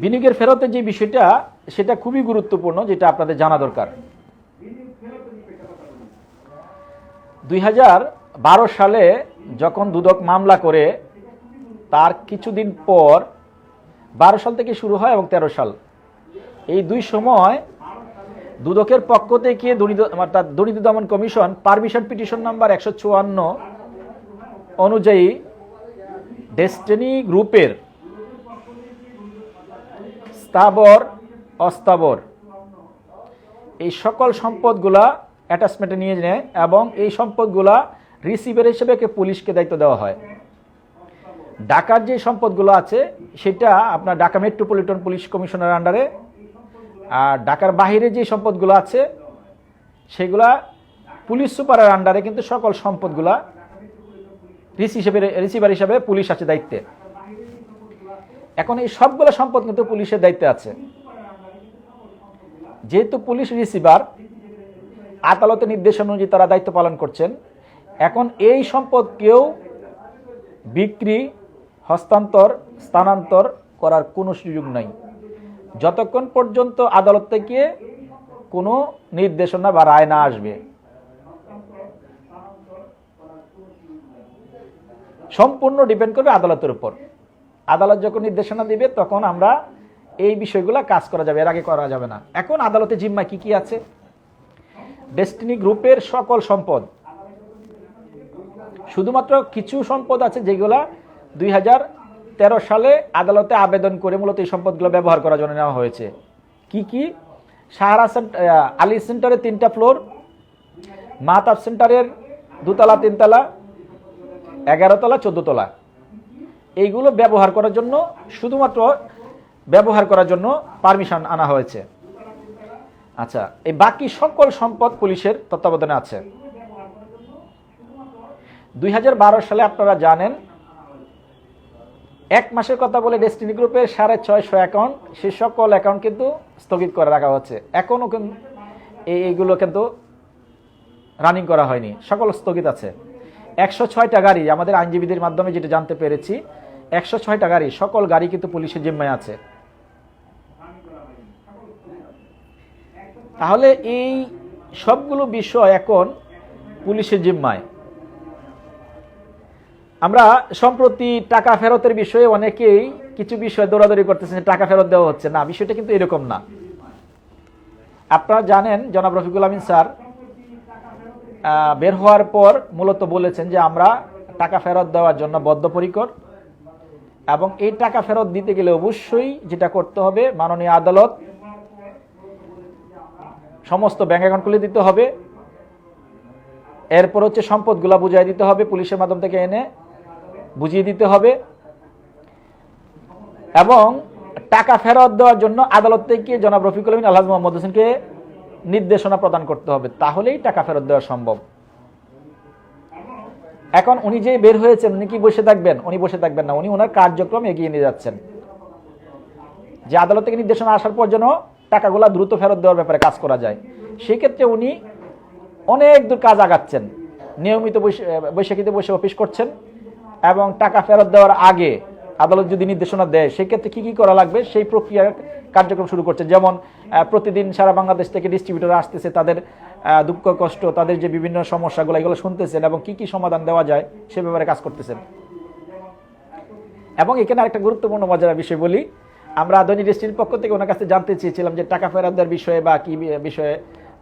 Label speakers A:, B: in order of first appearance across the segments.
A: বিনিয়োগের ফেরতের যে বিষয়টা, সেটা খুবই গুরুত্বপূর্ণ, যেটা আপনাদের জানা দরকার। দুই হাজার বারো সালে যখন দুদক মামলা করে, তার কিছুদিন পর বারো সাল থেকে শুরু হয় এবং তেরো সাল। এই দুই সময় দুদকের পক্ষ থেকে দুর্নীতি অর্থাৎ দুর্নীতি দমন কমিশন পারমিশন পিটিশন নাম্বার একশো চুয়ান্ন অনুযায়ী ডেস্টিনি গ্রুপের স্থাবর অস্থাবর এই সকল সম্পদগুলা অ্যাটাচমেন্টে নিয়ে নেয় এবং এই সম্পদগুলা রিসিভার হিসেবে পুলিশকে দায়িত্ব দেওয়া হয়। ঢাকার যে সম্পদগুলো আছে, সেটা আপনার ঢাকা মেট্রোপলিটন পুলিশ কমিশনার আন্ডারে আর ঢাকার বাহিরে যে সম্পদগুলো আছে, সেগুলা পুলিশ সুপারের আন্ডারে কিন্তু সকল সম্পদগুলা রিসি হিসেবে রিসিভার হিসাবে পুলিশ আছে দায়িত্বে। এখন এই সবগুলো সম্পদ কিন্তু পুলিশের দায়িত্বে আছে। যেহেতু পুলিশ রিসিভার, আদালতের নির্দেশ অনুযায়ী তারা দায়িত্ব পালন করছেন। এখন এই সম্পদকেও বিক্রি, হস্তান্তর, স্থানান্তর করার কোনো সুযোগ নাই। যতক্ষণ পর্যন্ত আদালত থেকে কোনো নির্দেশনা বা রায় না আসবে। সম্পূর্ণ ডিপেন্ড করবে আদালতের উপর। আদালত যখন নির্দেশনা দিবে, তখন আমরা এই বিষয়গুলো কাজ করা যাবে, এর আগে করা যাবে না। এখন আদালতে জিম্মা কি কি আছে? ডেস্টিনি গ্রুপের সকল সম্পদ। শুধুমাত্র কিছু সম্পদ আছে যেগুলা দুই সালে আদালতে আবেদন করে মূলত এই সম্পদগুলো ব্যবহার করার জন্য নেওয়া হয়েছে। কি কি? সাহারা সেন্টার আলী সেন্টারের তিনটা ফ্লোর মাতাব সেন্টারের দুতলা তিনতলা এগারোতলা চোদ্দতলা এইগুলো ব্যবহার করার জন্য, শুধুমাত্র ব্যবহার করার জন্য পারমিশন আনা হয়েছে। আচ্ছা এই বাকি সকল সম্পদ পুলিশের তত্ত্বাবধানে আছে। দুই হাজার বারো সালে আপনারা জানেন, এক মাসের কথা বলে ডেস্টিনি গ্রুপের সাড়ে ছয়শো অ্যাকাউন্ট সে সকল অ্যাকাউন্ট কিন্তু স্থগিত করে রাখা হচ্ছে। এখনও কিন্তু এইগুলো কিন্তু রানিং করা হয়নি। সকল স্থগিত আছে। একশো ছয়টা গাড়ি, আমাদের আইনজীবীদের মাধ্যমে যেটা জানতে পেরেছি একশো ছয়টা গাড়ি সকল গাড়ি কিন্তু পুলিশের জিম্মায় আছে। তাহলে এই সবগুলো বিষয় এখন পুলিশের জিম্মায়। আমরা সম্প্রতি টাকা ফেরতের বিষয়ে অনেকেই কিছু বিষয় দৌড়াদৌড়ি করতেছেন টাকা ফেরত দেওয়া হচ্ছে না, বিষয়টা কিন্তু এরকম না। আপনারা জানেন, জনাব রফিকুল আমিন স্যার বের হওয়ার পর মূলত বলেছেন যে আমরা টাকা ফেরত দেওয়ার জন্য বদ্ধপরিকর। এবং এই টাকা ফেরত দিতে গেলে অবশ্যই যেটা করতে হবে, মাননীয় আদালত সমস্ত ব্যাংক অ্যাকাউন্ট খুলে দিতে হবে। এরপর হচ্ছে সম্পদগুলা বুঝিয়ে দিতে হবে, পুলিশের মাধ্যম থেকে এনে বুঝিয়ে দিতে হবে। এবং টাকা ফেরত দেওয়ার জন্য আদালত থেকে জনাব রফিকুল আলমিন আলহাজ মোহাম্মদ হোসেনকে নির্দেশনা প্রদান করতে হবে। তাহলেই টাকা ফেরত দেওয়া সম্ভব। এখন উনি যে বের হয়েছেন, উনি কি বসে থাকবেন? উনি বসে থাকবেন না, উনি ওনার কার্যক্রম এগিয়ে নিয়ে যাচ্ছেন। যে আদালত থেকে নির্দেশনা আসার পর যেন টাকাগুলা দ্রুত ফেরত দেওয়ার ব্যাপারে কাজ করা যায়। সেক্ষেত্রে উনি অনেক দূর কাজ আগাচ্ছেন। নিয়মিত বৈশ- বৈশাখীতে বসে অফিস করছেন এবং টাকা ফেরত দেওয়ার আগে আদালত যদি নির্দেশনা দেয়, সেক্ষেত্রে কি কি করা লাগবে? সেই প্রক্রিয়ার কার্যক্রম শুরু করছে। যেমন প্রতিদিন সারা বাংলাদেশ থেকে ডিস্ট্রিবিউটর আসতেছে তাদের দুঃখ, কষ্ট, তাদের যে বিভিন্ন সমস্যাগুলো, এগুলো শুনতেছেন এবং কি কি সমাধান দেওয়া যায় সে ব্যাপারে কাজ করতেছেন। এবং এখানে আরেকটা গুরুত্বপূর্ণ মজার বিষয় বলি। আমরা দৈনিক ডিস্ট্রিক্ট পক্ষ থেকে ওনার কাছে জানতে চেয়েছিলাম যে টাকা ফেরত দেওয়ার বিষয়ে বা কি বিষয়ে।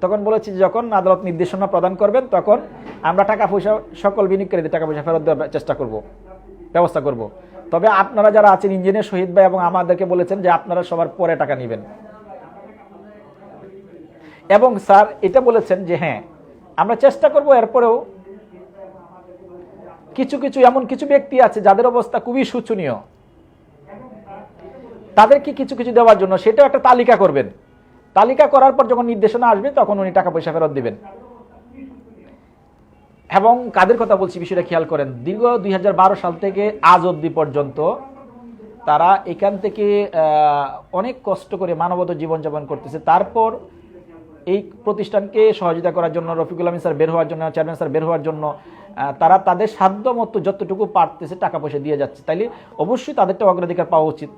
A: তখন বলেছি যখন আদালত নির্দেশনা প্রদান করবেন, তখন আমরা টাকা পয়সা, সকল বিনিয়োগকারীদের টাকা পয়সা ফেরত দেওয়ার চেষ্টা করব, ব্যবস্থা করব। তবে আপনারা যারা আছেন ইঞ্জিনিয়ার শহীদ ভাই এবং আমাদেরকে বলেছেন যে আপনারা সবার পরে টাকা নেবেন। এবং স্যার এটা বলেছেন যে হ্যাঁ আমরা চেষ্টা করব এরপরেও কিছু কিছু এমন কিছু ব্যক্তি আছে যাদের অবস্থা খুবই শোচনীয়। তাদেরকে কিছু কিছু দেওয়ার জন্য সেটাও একটা তালিকা করবেন। তালিকা করার পর যখন নির্দেশনা আসবে তখন উনি টাকা পয়সা ফেরত দিবেন। এবং কাদের কথা বলছি বিষয়টা খেয়াল করেন, দীর্ঘ দুই হাজার বারো সাল থেকে আজ অবধি পর্যন্ত তারা এখান থেকে অনেক কষ্ট করে মানবত জীবনযাপন করতেছে। তারপর এই প্রতিষ্ঠানকে সহযোগিতা করার জন্য, রফিকুল আমিন স্যার বের হওয়ার জন্য, চেয়ারম্যান স্যার বের হওয়ার জন্য তারা তাদের সাধ্য মতো যতটুকু পারতেছে টাকা পয়সা দিয়ে যাচ্ছে। তাইলে অবশ্যই তাদেরটা অগ্রাধিকার পাওয়া উচিত।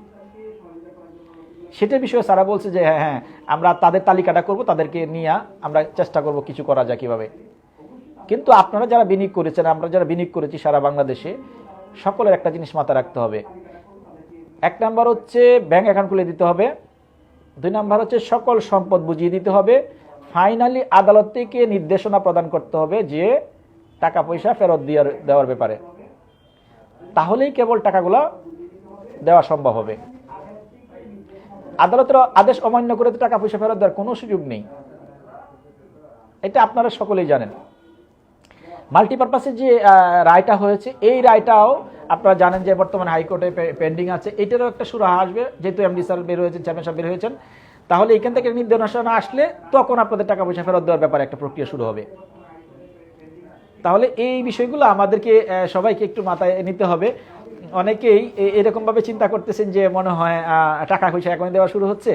A: সেটার বিষয়ে সারা বলছে যে হ্যাঁ হ্যাঁ আমরা তাদের তালিকাটা করব, তাদেরকে নিয়ে আমরা চেষ্টা করব কিছু করা যায় কীভাবে কিন্তু আপনারা যারা বিনিয়োগ করেছেন, আমরা যারা বিনিয়োগ করেছি সারা বাংলাদেশে, সকলের একটা জিনিস মাথায় রাখতে হবে। এক নাম্বার হচ্ছে ব্যাংক অ্যাকাউন্ট খুলে দিতে হবে। দুই নাম্বার হচ্ছে সকল সম্পদ বুঝিয়ে দিতে হবে। ফাইনালি আদালত থেকে নির্দেশনা প্রদান করতে হবে যে টাকা পয়সা ফেরত দেওয়ার দেওয়ার ব্যাপারে। তাহলেই কেবল টাকাগুলো দেওয়া সম্ভব হবে। আদালতের আদেশ অমান্য করে তো টাকা পয়সা ফেরত দেওয়ার কোনো সুযোগ নেই। এটা আপনারা সকলেই জানেন। মাল্টিপারপাসের যে রায়টা হয়েছে, এই রায়টাও আপনারা জানেন যে বর্তমানে হাইকোর্টে পেন্ডিং আছে। এটারও একটা সুরাহা আসবে, যেহেতু এমডি স্যার বের হয়েছেন, চেয়ারম্যান সাহেব বের হয়েছেন। তাহলে এখান থেকে নির্দেশনা আসলে তখন আপনাদের টাকা পয়সা ফেরত দেওয়ার ব্যাপারে একটা প্রক্রিয়া শুরু হবে। তাহলে এই বিষয়গুলো আমাদেরকে সবাইকে একটু মাথায় নিতে হবে। অনেকেই এরকমভাবে চিন্তা করতেছেন যে মনে হয় টাকা পয়সা এখনই দেওয়া শুরু হচ্ছে।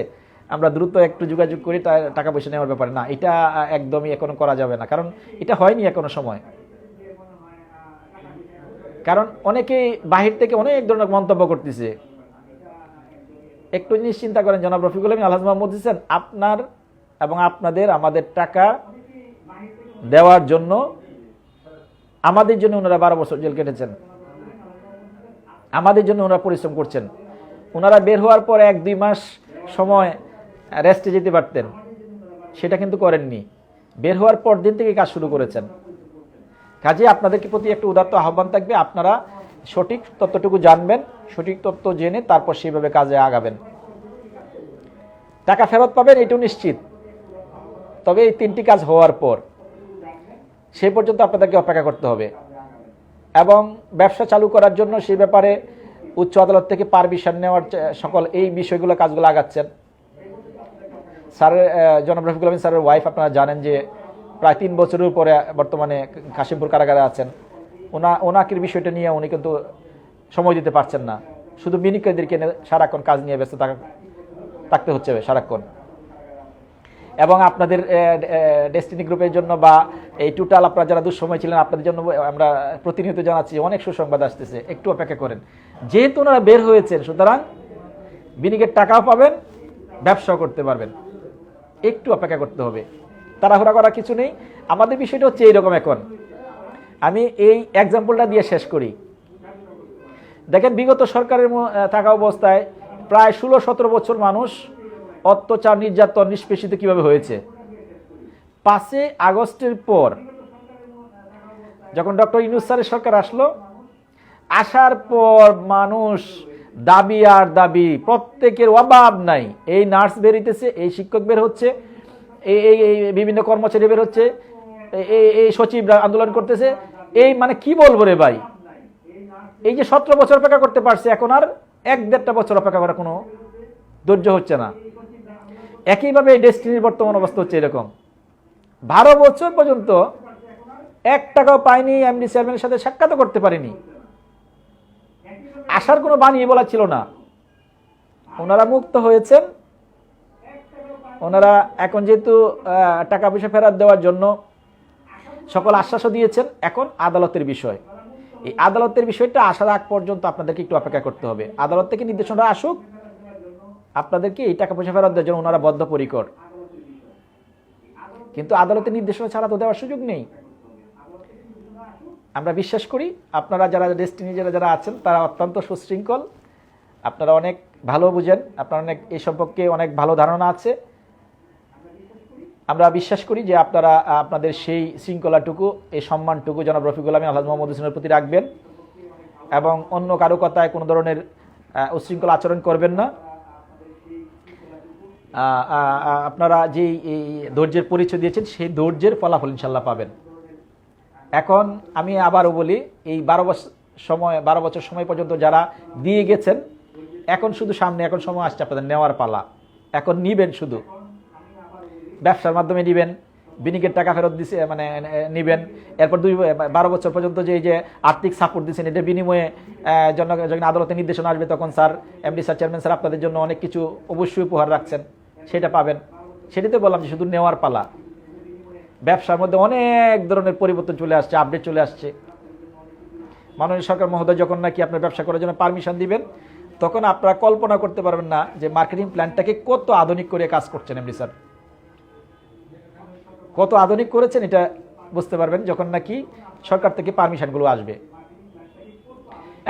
A: আমরা দ্রুত একটু যোগাযোগ করি টাকা পয়সা নেওয়ার ব্যাপারে। না, এটা একদমই এখনও করা যাবে না। কারণ এটা হয়নি এখনও সময়। কারণ অনেকেই বাহির থেকে অনেক ধরনের মন্তব্য করতেছে। একটু জিনিস চিন্তা করেন জনাব রফিকুল আলম আলহাজ হোসেন, আপনার এবং আপনাদের, আমাদের টাকা দেওয়ার জন্য, আমাদের জন্য ওনারা বারো বছর জেল কেটেছেন। আমাদের জন্য ওনারা পরিশ্রম করছেন। ওনারা বের হওয়ার পর এক, দুই মাস সময় রেস্টে যেতে পারতেন। সেটা কিন্তু করেননি। বের হওয়ার পর দিন থেকে কাজ শুরু করেছেন। কাজে আপনাদেরকে প্রতি একটু উদাত্ত আহ্বান থাকবে, আপনারা সঠিক তথ্যটুকু জানবেন, সঠিক তথ্য জেনে তারপর সেইভাবে কাজে আগাবেন। টাকা ফেরত পাবেন, এটাও নিশ্চিত। তবে এই তিনটি কাজ হওয়ার পর সেই পর্যন্ত আপনাদেরকে অপেক্ষা করতে হবে। এবং ব্যবসা চালু করার জন্য সেই ব্যাপারে উচ্চ আদালত থেকে পারমিশন নেওয়ার সকল এই বিষয়গুলো কাজগুলো আগাচ্ছেন। স্যারের জনাব রফিকুল স্যারের ওয়াইফ আপনারা জানেন যে প্রায় তিন বছরের উপরে বর্তমানে কাশিমপুর কারাগারে আছেন। ওনা, ওনাকের বিষয়টা নিয়ে উনি কিন্তু সময় দিতে পারছেন না। শুধু নিয়ে সারাক্ষণ কাজ নিয়ে ব্যস্ত থাকা থাকতে হচ্ছে সারাক্ষণ। এবং আপনাদের ডেস্টিনি গ্রুপের জন্য বা এই টোটাল আপনারা যারা দুঃসময় ছিলেন, আপনাদের জন্য আমরা প্রতিনিয়ত জানাচ্ছি, অনেক সুসংবাদ আসতেছে। একটু অপেক্ষা করেন। যেহেতু ওনারা বের হয়েছেন, সুতরাং বিনিয়োগের টাকাও পাবেন, ব্যবসাও করতে পারবেন। একটু অপেক্ষা করতে হবে। তাড়াহুড়া করা কিছু নেই। আমাদের বিষয়টা হচ্ছে এইরকম এখন। আমি এই এক্সাম্পলটা দিয়ে শেষ করি। দেখেন, বিগত সরকারের থাকা অবস্থায় প্রায় ষোলো সতেরো বছর মানুষ অত্যাচার, নির্যাতন, নিষ্পেষিত কীভাবে হয়েছে? পাঁচে আগস্টের পর যখন ডক্টর ইনুস স্যারের সরকার আসলো, আসার পর মানুষ দাবি আর দাবি, প্রত্যেকের অভাব নাই। এই নার্স বেরিতেছে, এই শিক্ষক বের হচ্ছে এই এই বিভিন্ন কর্মচারী বের হচ্ছে, এই- এই এই সচিব আন্দোলন করতেছে। এই মানে কি বলব রে ভাই? এই যে সতেরো বছর অপেক্ষা করতে পারছে, এখন আর এক দেড়টা বছর অপেক্ষা করা কোনো ধৈর্য হচ্ছে না। একইভাবে এই ডেস্টিনির বর্তমান অবস্থা হচ্ছে এরকম। বারো বছর পর্যন্ত এক টাকাও পায়নি এমডি চেয়ারম্যানের সাথে সাক্ষাৎ করতে পারিনি। আসার কোনো বানিয়ে বলা ছিল না। ওনারা মুক্ত হয়েছেন ওনারা এখন যেহেতু টাকা পয়সা ফেরত দেওয়ার জন্য সকল আশ্বাসও দিয়েছেন, এখন আদালতের বিষয়। এই আদালতের বিষয়টা আসার আগ পর্যন্ত আপনাদেরকে একটু অপেক্ষা করতে হবে। আদালত থেকে নির্দেশনা আসুক, আপনাদেরকে এই টাকা পয়সা ফেরত দেওয়ার জন্য ওনারা বদ্ধপরিকর। কিন্তু আদালতের নির্দেশনা ছাড়া তো দেওয়ার সুযোগ নেই। আমরা বিশ্বাস করি, আপনারা যারা ডেস্টিনি যারা যারা আছেন, তারা অত্যন্ত সুশৃঙ্খল। আপনারা অনেক ভালো বুঝেন, আপনারা অনেক এই সম্পর্কে অনেক ভালো ধারণা আছে। আমরা বিশ্বাস করি যে আপনারা আপনাদের সেই শৃঙ্খলাটুকু এই সম্মানটুকু জনাব রফিকুল আলমী আল্লাহ মোহাম্মদ হোসেনের প্রতি রাখবেন এবং অন্য কারও কথায় কোনো ধরনের আহ, উচ্ছৃঙ্খল আচরণ করবেন না। আপনারা যেই এই ধৈর্যের পরিচয় দিয়েছেন সেই ধৈর্যের ফলাফল ইনশাল্লাহ পাবেন। এখন আমি আবারও বলি এই বারো বছর সময় বারো বছর সময় পর্যন্ত যারা দিয়ে গেছেন এখন শুধু সামনে এখন সময় আসছে আপনাদের নেওয়ার পালা। এখন নিবেন শুধু। ব্যবসার মাধ্যমে নিবেন, বিনিকের টাকা ফেরত দিছে মানে নিবেন। এরপর দুই বারো বছর পর্যন্ত যে যে আর্থিক সাপোর্ট দিচ্ছেন এটা বিনিময়ে জন্য যখন আদালতে নির্দেশনা আসবে, তখন sir, MD sir, chairman sir আপনাদের জন্য অনেক কিছু অবশ্যই উপহার রাখছেন। সেটা পাবেন। সেটাতে বললাম যে, শুধু নেওয়ার পালা। ব্যবসার মধ্যে অনেক ধরনের পরিবর্তন চলে আসছে আপডেট চলে আসছে। মাননীয় সরকার মহোদয় যখন নাকি আপনার ব্যবসা করার জন্য পারমিশন দিবেন, তখন আপনারা কল্পনা করতে পারবেন না যে মার্কেটিং প্ল্যানটাকে কত আধুনিক করে কাজ করছেন, এমডি স্যার। কত আধুনিক করেছেন এটা বুঝতে পারবেন যখন নাকি সরকার থেকে পারমিশনগুলো আসবে।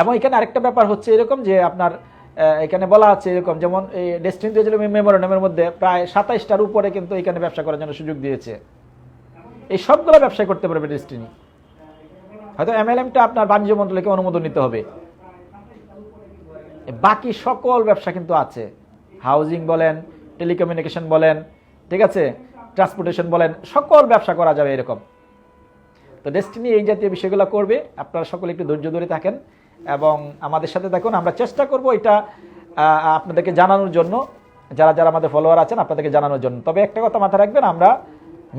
A: এবং এখানে আরেকটা ব্যাপার হচ্ছে এরকম যে আপনার এখানে বলা আছে এরকম যেমন এই ডেস্টিনি দিয়েছিল মেমোরেন্ডামের মধ্যে প্রায় সাতাইশটার উপরে কিন্তু এখানে ব্যবসা করার জন্য সুযোগ দিয়েছে। এই সবগুলো ব্যবসা করতে পারবে ডেস্টিনি হয়তো এমএলএমটা আপনার বাণিজ্য মন্ত্রণালয়কে অনুমোদন নিতে হবে। বাকি সকল ব্যবসা কিন্তু আছে। হাউজিং বলেন টেলিকমিউনিকেশন বলেন, ঠিক আছে? ট্রান্সপোর্টেশন বলেন, সকল ব্যবসা করা যাবে এরকম। তো ডেস্টিনি এই জাতীয় বিষয়গুলো করবে, আপনারা সকলে একটু ধৈর্য ধরে থাকেন এবং আমাদের সাথে দেখুন, আমরা চেষ্টা করব এটা আপনাদেরকে জানানোর জন্য। যারা যারা আমাদের ফলোয়ার আছেন, আপনাদেরকে জানানোর জন্য। তবে একটা কথা মাথায় রাখবেন, আমরা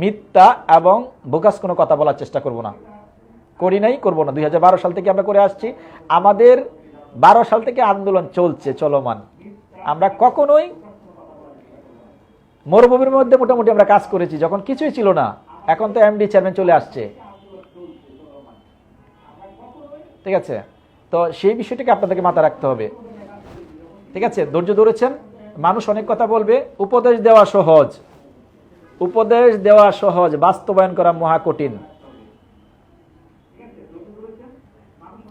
A: মিথ্যা এবং বোকাস কোনো কথা বলার চেষ্টা করব না। করি নাই, করব না। দু হাজার বারো সাল থেকে আমরা করে আসছি। আমাদের বারো সাল থেকে আন্দোলন চলছে, চলমান। আমরা কখনোই মরুভূমির মধ্যে মোটামুটি আমরা কাজ করেছি, যখন কিছুই ছিল না, এখন তো এমডি চেয়ারম্যান চলে আসছে। ঠিক আছে? তো সেই বিষয়টাকে আপনাদেরকে মাথা রাখতে হবে। ঠিক আছে? ধৈর্য ধরেছেন? মানুষ অনেক কথা বলবে, উপদেশ দেওয়া সহজ। উপদেশ দেওয়া সহজ, বাস্তবায়ন করা মহা কঠিন।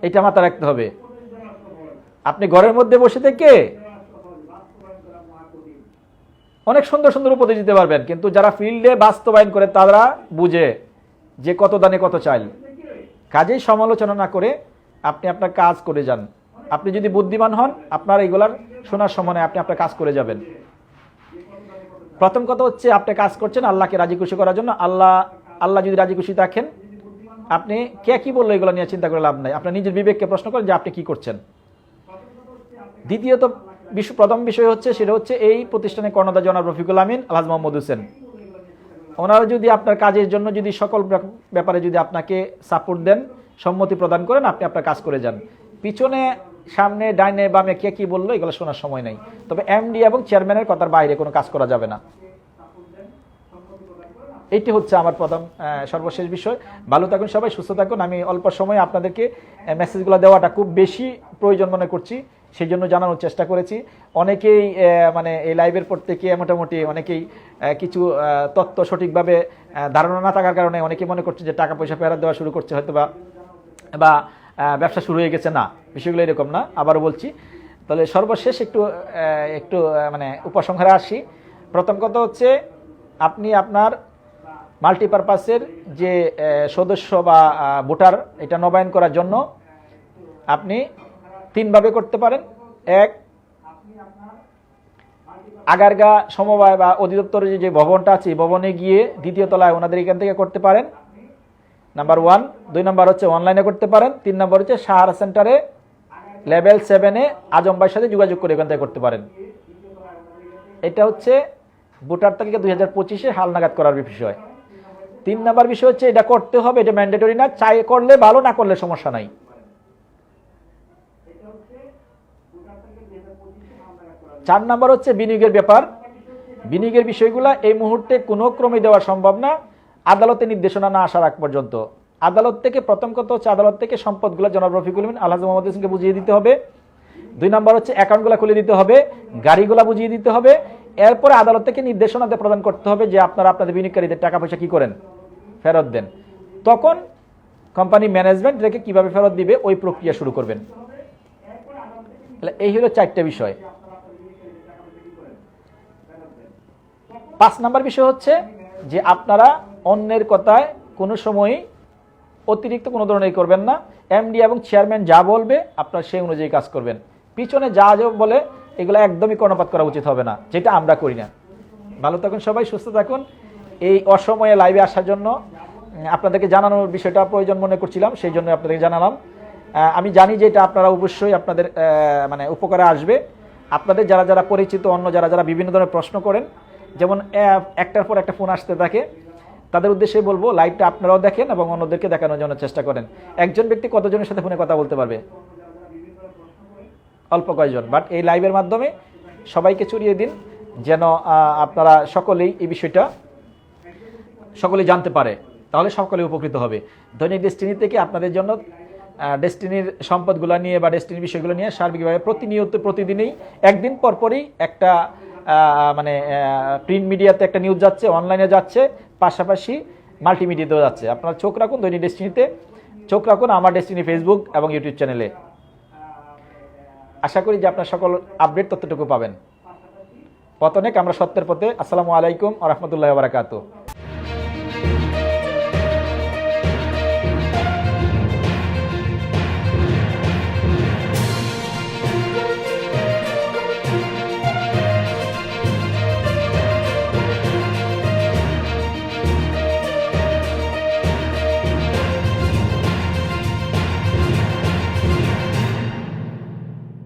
A: এটা মাথা রাখতে হবে। আপনি ঘরের মধ্যে বসে থেকে অনেক সুন্দর সুন্দর উপদেশ দিতে পারবেন, কিন্তু যারা ফিল্ডে বাস্তবায়ন করে তারা বুঝে যে কত দানে কত চাইল। কাজেই সমালোচনা না করে আপনি আপনার কাজ করে যান। আপনি যদি বুদ্ধিমান হন, আপনার এইগুলার শোনার সময় আপনি আপনার কাজ করে যাবেন। প্রথম কথা হচ্ছে, আপনি কাজ করছেন আল্লাহকে রাজি খুশি করার জন্য। আল্লাহ আল্লাহ যদি রাজি খুশি থাকেন, আপনি কে কি বলল এগুলো নিয়ে চিন্তা করে লাভ নাই। আপনার নিজের বিবেককে প্রশ্ন করেন যে আপনি কি করছেন। দ্বিতীয়ত প্রথম বিষয় হচ্ছে, সেটা হচ্ছে এই প্রতিষ্ঠানে কর্ণদা জনাব রফিকুল আমিন, আলহাজ মোহাম্মদ হোসেন। ওনারা যদি আপনার কাজের জন্য যদি সকল ব্যাপারে যদি আপনাকে সাপোর্ট দেন, সম্মতি প্রদান করেন, আপনি আপনার কাজ করে যান। পিছনে, সামনে, ডাইনে, বামে কে কি বলল, এগুলো শোনার সময় নেই। তবে এমডি এবং চেয়ারম্যানের কথার বাইরে কোনো কাজ করা যাবে না। এইটি হচ্ছে আমার প্রথম সর্বশেষ বিষয়। ভালো থাকুন সবাই, সুস্থ থাকুন। আমি অল্প সময়ে আপনাদেরকে মেসেজগুলো দেওয়াটা খুব বেশি প্রয়োজন মনে করছি। সেই জন্য জানানোর চেষ্টা করেছি। অনেকেই মানে এই লাইভের পর থেকে মোটামুটি অনেকেই কিছু তত্ত্ব সঠিকভাবে ধারণা না থাকার কারণে অনেকে মনে করছে যে টাকা পয়সা ফেরত দেওয়া শুরু করছে হয়তো বা বা ব্যবসা শুরু হয়ে গেছে। না, বিষয়গুলো এরকম না, আবারও বলছি। তাহলে সর্বশেষ একটু একটু মানে উপসংহারে আসি। প্রথম কথা হচ্ছে, আপনি আপনার মাল্টিপারপাসের যে সদস্য বা ভোটার, এটা নবায়ন করার জন্য আপনি তিনভাবে করতে পারেন। এক, আগারগা সমবায় বা অধিদপ্তরের যে ভবনটা আছে ভবনে গিয়ে দ্বিতীয় তলায় ওনাদের এখান থেকে করতে পারেন। Number one. দুই নাম্বার হচ্ছে অনলাইনে করতে পারেন। তিন নাম্বার হচ্ছে সাহারা সেন্টারে লেভেল সেভেনে আজম ভাইয়ের সাথে যোগাযোগ করে এখান থেকে করতে পারেন। এটা হচ্ছে ভোটার তালিকা দুই হাজার পঁচিশে হালনাগাদ করার বিষয়। তিন নাম্বার বিষয় হচ্ছে এটা করতে হবে, এটা ম্যান্ডেটরি না, চাই করলে ভালো, না করলে সমস্যা নাই। চার নাম্বার হচ্ছে বিনিয়োগের ব্যাপার। বিনিয়োগের বিষয়গুলো এই মুহূর্তে কোনো ক্রমে দেওয়া সম্ভব না। আদালতে নির্দেশনা না আসার আগ পর্যন্ত। আদালত থেকে প্রথম কথা হচ্ছে আদালত থেকে সম্পদগুলো জনাব রফিকুল আলহাজ মোহাম্মদ হোসেনকে বুঝিয়ে দিতে হবে। দুই নম্বর হচ্ছে অ্যাকাউন্টগুলো খুলে দিতে হবে, গাড়িগুলো বুঝিয়ে দিতে হবে। এরপরে আদালত থেকে নির্দেশনা দিয়ে প্রদান করতে হবে যে আপনারা আপনাদের বিনিয়োগকারীদের টাকা পয়সা কি করেন? ফেরত দেন। তখন কোম্পানি ম্যানেজমেন্ট রেখে কীভাবে ফেরত দিবে? ওই প্রক্রিয়া শুরু করবেন। এই হলো চারটে বিষয়। পাঁচ নাম্বার বিষয় হচ্ছে যে আপনারা অন্যের কথায় কোনো সময়ই অতিরিক্ত কোনো ধরনের করবেন না। এমডি এবং চেয়ারম্যান যা বলবে, আপনারা সেই অনুযায়ী কাজ করবেন। পিছনে যা যা বলে, এগুলো একদমই কর্ণপাত করা উচিত হবে না, যেটা আমরা করি না। ভালো থাকুন সবাই, সুস্থ থাকুন। এই অসময়ে লাইভে আসার জন্য আপনাদেরকে জানানোর বিষয়টা প্রয়োজন মনে করছিলাম, সেই জন্য আপনাদেরকে জানালাম। আমি জানি যে এটা আপনারা অবশ্যই আপনাদের মানে উপকারে আসবে। আপনাদের যারা যারা পরিচিত, অন্য যারা যারা বিভিন্ন ধরনের প্রশ্ন করেন যেমন একটার পর একটা ফোন আসতে থাকে। তাদের উদ্দেশ্যে বলব লাইভটা আপনারাও দেখেন এবং অন্যদেরকে দেখানোর জন্য চেষ্টা করেন। একজন ব্যক্তি কতজনের সাথে ফোনে কথা বলতে পারবে? অল্প কয়েকজন। বাট এই লাইভের মাধ্যমে সবাইকে ছড়িয়ে দিন, যেন আপনারা সকলেই এই বিষয়টা সকলেই জানতে পারে। তাহলে সকলে উপকৃত হবে। দৈনিক ডেস্টিনি থেকে আপনাদের জন্য ডেস্টিনির সম্পদগুলো নিয়ে বা ডেস্টিনির বিষয়গুলো নিয়ে সার্বিকভাবে প্রতিনিয়ত, প্রতিদিনই, একদিন পরপরই একটা মানে প্রিন্ট মিডিয়াতে একটা নিউজ যাচ্ছে অনলাইনে যাচ্ছে, পাশাপাশি মাল্টিমিডিয়াতেও যাচ্ছে। আপনারা চোখ রাখুন দৈনিক ডেস্টিনিতে চোখ রাখুন আমার ডেস্টিনি ফেসবুক এবং ইউটিউব চ্যানেলে আশা করি যে আপনার সকল আপডেট ততটুকু পাবেন। পতনেক আমরা সত্যের পথে। আসসালামু আলাইকুম আ রহমতুল্লাহ বারাকাতু